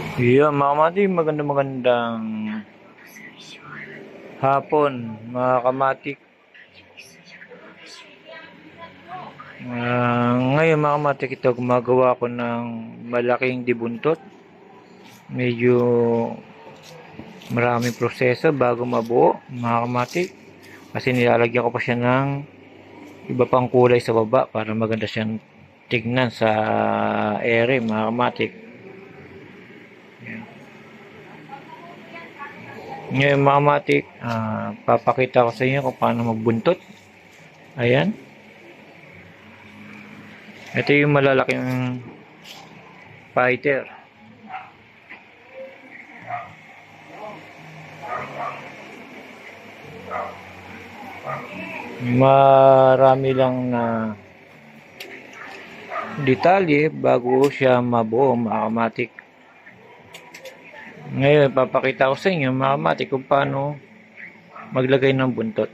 Yeah, mga kamati, maganda magandang hapon, mga kamatik. Ah, ngayon mga kamatik, ito gumagawa ko ng malaking dibuntot. Medyo maraming proseso bago mabuo, mga kamatik. Kasi nilalagyan ko pa siya ng iba pang kulay sa baba para maganda siyang tignan sa ere, mga kamatik. Ngayon mga matik, ah, papakita ko sa inyo kung paano magbuntot. Ayan. Ito yung malalaking fighter. Marami lang na detalye bago siya mabuo mga kamatik. Ngayon, papakita ko sa inyo mga kamati kung paano maglagay ng buntot.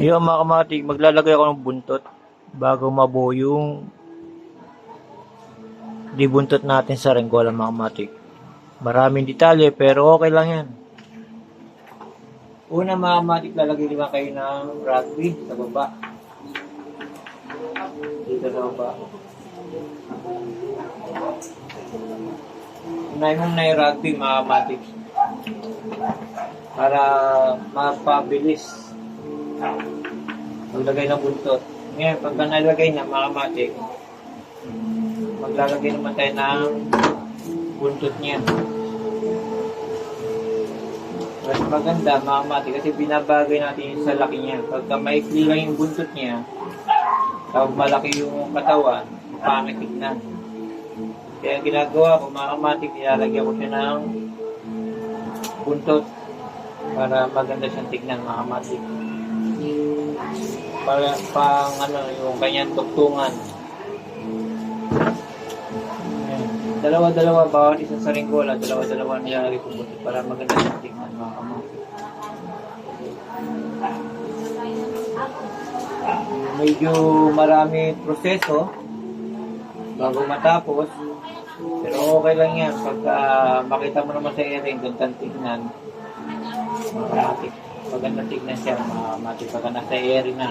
Yung mga kamati, maglalagay ako ng buntot bago mabuo yung di buntot natin sa renggola mga kamati. Maraming detalye pero okay lang yan. Una mga kamati, lalagay naman kayo ng rugby sa baba. Dito sa baba. Unahin mong na yung rugby, mga kamatiks. Para mapabilis. Maglagay ng buntot. Ngayon, pagka nalagay na, mga kamatiks, maglalagay naman tayo ng buntot niya. Mas maganda, mga kamatiks, kasi binabagay natin yung sa laki niya. Pagka maikli lang yung buntot niya, tapos malaki yung katawan, pangit tignan. Kaya ginagawa ko, mga kamatik, nilalagyan ko siya ng buntot para maganda siyang tignan, mga kamatik. Para pang ano, yung kanyang tuktungan. Dalawa-dalawa, bawat isang sa ringgola, dalawa-dalawa nilalagay ko buntot para maganda siyang tignan, mga kamatik. Medyo marami proseso bago matapos. Pero okay lang yan. Pag ah, makita mo naman sa area, doon kang tignan. Makamatik. Maganda tignan siya. Makamatik. Pagka nasa area na.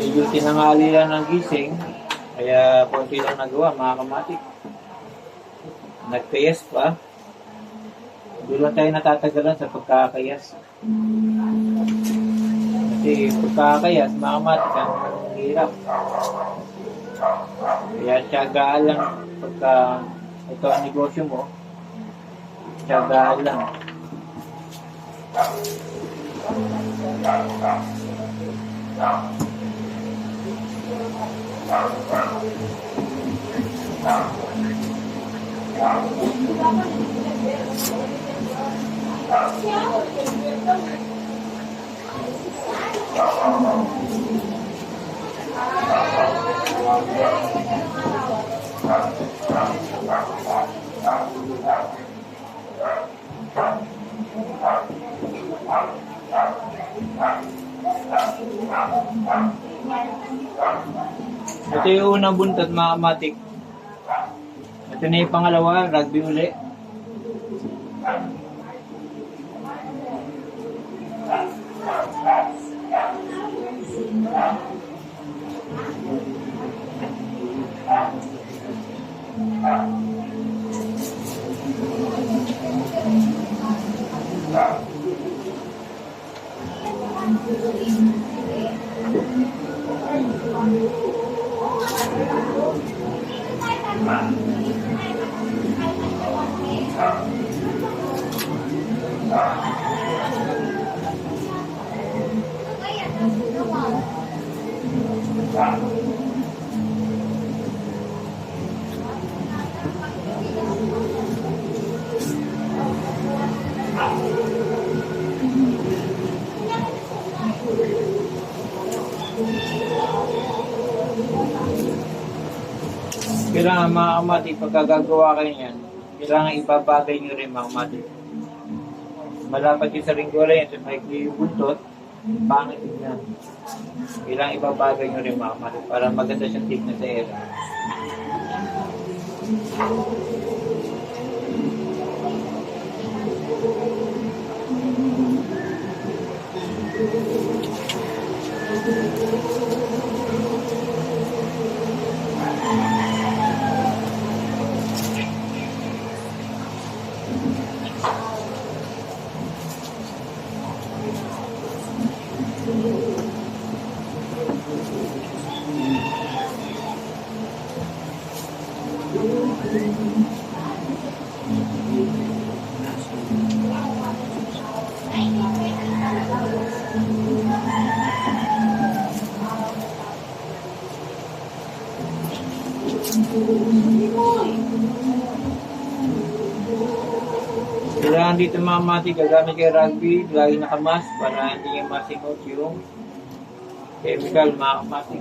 Medyo tinangali lang ng gising. Kaya konti lang nagawa, mga kamatik. Nagkayas pa. Hindi lang tayo natatagalan sa pagkakayas. Kasi pagkakayas, makamatik ang hirap. Kaya tiyagaan lang pagka ito ang negosyo mo. Tiyagaan lang. Ito yung unang buntot, mga kamatik. Ito na yung pangalawa, rugby uli. Kailangan mga kamati, pagka gagawa kayo niyan, kailangan ibabagay nyo rin mga kamati. malapad yung sa ringgola yan, sa maikli yung buntot, pangit tignan. Kailangan ibabagay nyo rin mga kapatid para maganda siyang tignan sa ere. Kailangan dito mga mati, gagamit kay rugby, lagi nakamas para hindi niya masingot yung chemical mga mati.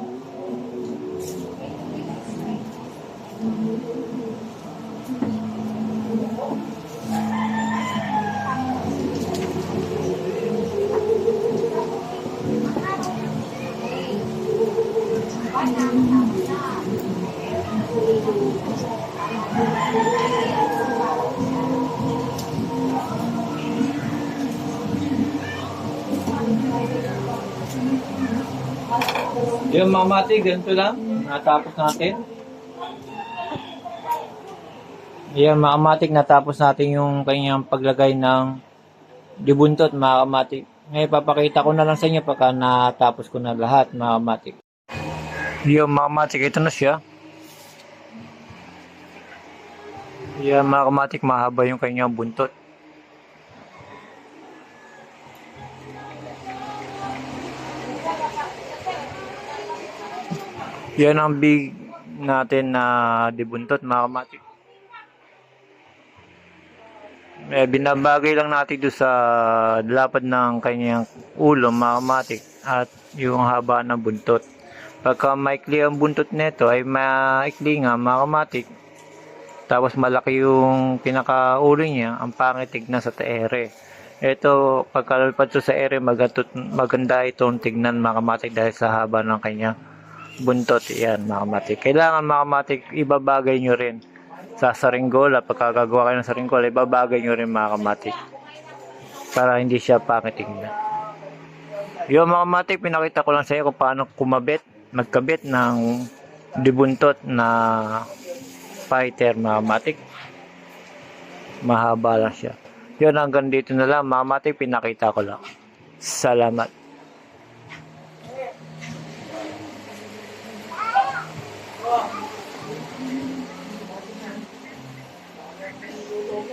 Yung mga mati, ganito lang. Natapos natin. Yan mga natapos natin yung kanyang paglagay ng dibuntot mga kamatik. Ngayon papakita ko na lang sa inyo pagka natapos ko na lahat mga kamatik. Yung mga ito na siya. Yan mga mahaba yung kanyang buntot. Yan ang big natin na dibuntot mga kamatik. Eh, binabagay lang natin doon sa lapad ng kanyang ulo mga kamatik at yung haba ng buntot. Pagka maikli ang buntot nito ay maikli nga mga kamatik. Tapos malaki yung pinakaulo niya, ang pangit tignan sa ere. Ito, pagkalapad sa ere, maganda itong tignan mga kamatik dahil sa haba ng kanyang buntot. Yan mga kamatik. Kailangan mga kamatik, ibabagay nyo rin sa saringgola. Pagkagagawa kayo ng saringgola, ibabagay nyo rin mga kamatik. Para hindi siya pangit tignan. Yung mga kamatik, pinakita ko lang sa iyo kung paano kumabit, magkabit ng dibuntot na fighter mga kamatik. Mahaba lang siya. Yun hanggang dito na lang mga kamatik, pinakita ko lang. Salamat. 嗯，然后你看，然后呢，都，